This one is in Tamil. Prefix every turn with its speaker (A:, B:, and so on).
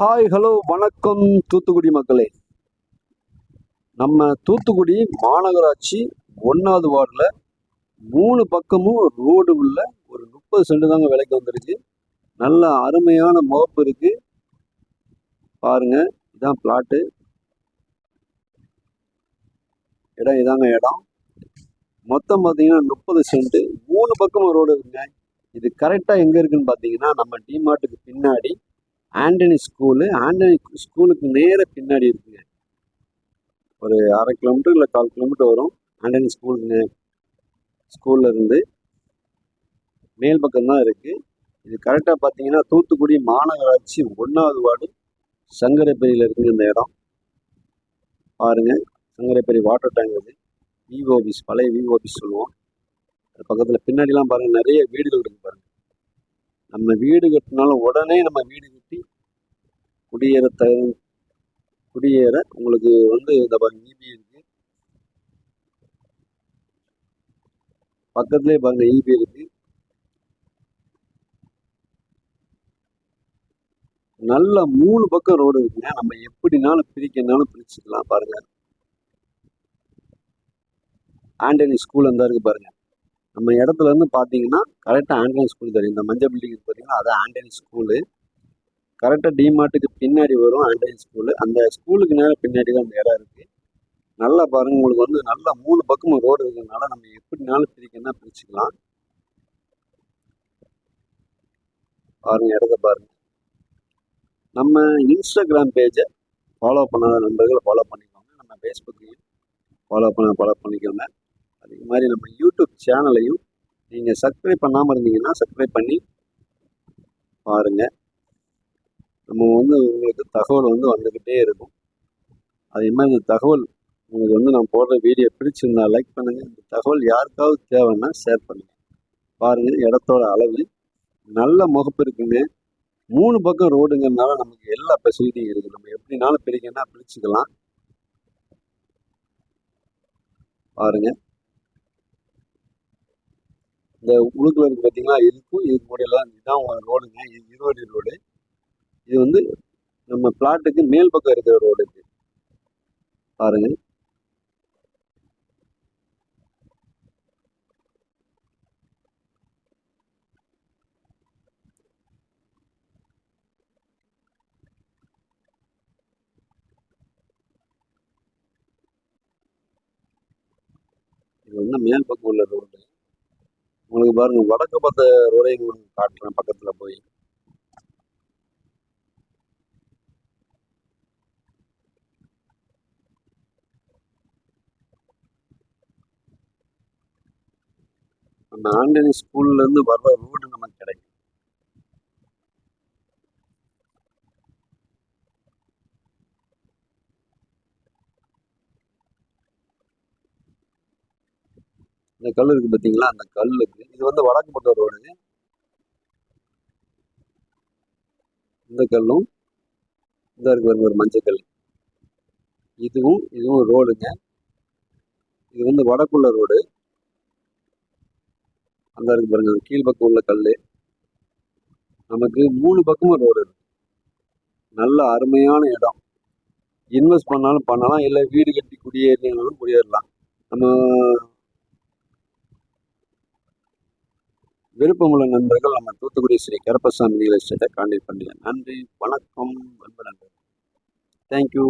A: ஹாய் ஹலோ வணக்கம் தூத்துக்குடி மக்களே. நம்ம தூத்துக்குடி மாநகராட்சி ஒன்றாவது வார்டில் மூணு பக்கமும் ரோடு உள்ள ஒரு முப்பது சென்ட் தாங்க விலைக்கு வந்திருக்கு. நல்ல அருமையான முகப்பு இருக்கு. பாருங்க இதான் பிளாட்டு இடம் இதாங்க இடம். மொத்தம் பார்த்தீங்கன்னா முப்பது சென்ட். மூணு பக்கமும் ரோடு இருக்குங்க. இது கரெக்டாக எங்கே இருக்குன்னு பார்த்தீங்கன்னா நம்ம டிமார்ட்டுக்கு பின்னாடி ஆண்டனி ஸ்கூலு ஆண்டனி ஸ்கூலுக்கு நேர பின்னாடி இருக்குங்க. ஒரு அரை கிலோமீட்டர் இல்லை கால் கிலோமீட்டர் வரும். ஆண்டனி ஸ்கூலுக்கு ஸ்கூல்ல இருந்து மேல் பக்கம்தான் இருக்குது இருக்கு. இது கரெக்டாக பார்த்தீங்கன்னா தூத்துக்குடி மாநகராட்சி ஒன்றாவது வார்டு சங்கரப்பேரியில் இருக்குங்க இந்த இடம். பாருங்க சங்கரப்பேரி வாட்டர் டேங்க் இது விவோ ஆஃபீஸ் பழைய விவோ ஆஃபீஸ் சொல்லுவோம். அது பக்கத்தில் பின்னாடிலாம் பாருங்கள் நிறைய வீடுகள் இருக்கு பாருங்க. நம்ம வீடு கட்டினாலும் உடனே நம்ம வீடு கட்டி குடியேற த குடியேற உங்களுக்கு வந்து இந்த இபி ஈபி இருக்கு. பக்கத்துலேயே பாருங்க ஈபி இருக்கு. நல்ல மூணு பக்கம் ரோடு இருக்குங்க. நம்ம எப்படினாலும் பிரிக்கனாலும் பிரிச்சுக்கலாம் பாருங்க. ஆண்டனி ஸ்கூல் இருந்தா இருக்கு பாருங்க. நம்ம இடத்துல இருந்து பார்த்தீங்கன்னா கரெக்டாக ஆண்டனி ஸ்கூல் தெரியும். இந்த மஞ்சள் பில்டிங் பார்த்தீங்கன்னா அது ஆண்டனி ஸ்கூலு கரெக்டாக டிமார்ட்டுக்கு பின்னாடி வரும் ஆண்டனி ஸ்கூலு அந்த ஸ்கூலுக்கு நேரம் பின்னாடி தான் அந்த இடம் இருக்குது நல்லா பாருங்கள் உங்களுக்கு வந்து நல்லா மூணு பக்கமும் ரோடு இருக்கிறதுனால நம்ம எப்படினாலும் பிரிக்கணும்னா பிரிச்சுக்கலாம்? பாருங்க இடத்த பாருங்க. நம்ம இன்ஸ்டாகிராம் பேஜை ஃபாலோ பண்ணாத நண்பர்களை ஃபாலோ பண்ணிக்கோங்க. நம்ம ஃபேஸ்புக்கையும் ஃபாலோ பண்ண ஃபாலோ பண்ணிக்கோங்க. இது மாதிரி நம்ம யூடியூப் சேனலையும் நீங்கள் சப்ஸ்கிரைப் பண்ணாமல் இருந்தீங்கன்னா சப்ஸ்கிரைப் பண்ணி பாருங்கள் நம்ம வந்து உங்களுக்கு தகவல் வந்து வந்துக்கிட்டே இருக்கும். அதே மாதிரி இந்த தகவல் உங்களுக்கு வந்து நான் போடுற வீடியோ பிடிச்சிருந்தா லைக் பண்ணுங்கள் இந்த தகவல் யாருக்காவது தேவைன்னா ஷேர் பண்ணுங்கள் பாருங்கள் இடத்தோட அளவு. நல்ல முகப்பு இருக்குங்க. மூணு பக்கம் ரோடுங்கிறதுனால நமக்கு எல்லா ஃபெசிலிட்டியும் இருக்குது நம்ம எப்படினாலும் பிரிக்கணும்னா பிரிச்சுக்கலாம். பாருங்கள் இந்த உழுக்குல இருக்கு பார்த்தீங்களா இதுக்கும் இதுக்கு முடியலாம் இதுதான் உங்க ரோடுங்க இது இருவடி ரோடு இது வந்து நம்ம பிளாட்டுக்கு மேல் பக்கம் இருக்கிற ரோடு இது. பாருங்க. இது வந்து மேல் பக்கம் உள்ள ரோடு உங்களுக்கு பாருங்க வடக்கு பார்த்த ரோடையும் உங்களுக்கு காட்டுறேன் பக்கத்துல போய். அந்த ஆண்டனி ஸ்கூல்ல இருந்து வர்ற ரோடு நமக்கு கிடைக்கும் இந்த கல் இருக்கு பார்த்தீங்களா அந்த கல்லுக்கு இது வந்து வடக்கு பக்கம் ரோடு. இந்த கல்லும் இந்த இருக்கு பாருங்க ஒரு மஞ்சள் கல். இதுவும் இதுவும் ரோடுங்க. இது வந்து வடக்குள்ள ரோடு. அந்த இருக்கு பாருங்க கீழ் கீழ்பக்கம் உள்ள கல் நமக்கு மூணு பக்கமும் ரோடு இருக்கு. நல்ல அருமையான இடம். இன்வெஸ்ட் பண்ணாலும் பண்ணலாம் இல்லை வீடு கட்டி குடியேறினாலும் குடியேறலாம். நம்ம விருப்பமுள்ள நண்பர்கள் நம்ம தூத்துக்குடி ஸ்ரீ கருப்பசாமி ரியல் எஸ்டேட்டை கான்டாக்ட் பண்ணுங்க நன்றி வணக்கம் அன்பு நண்பர்கள். தேங்க்யூ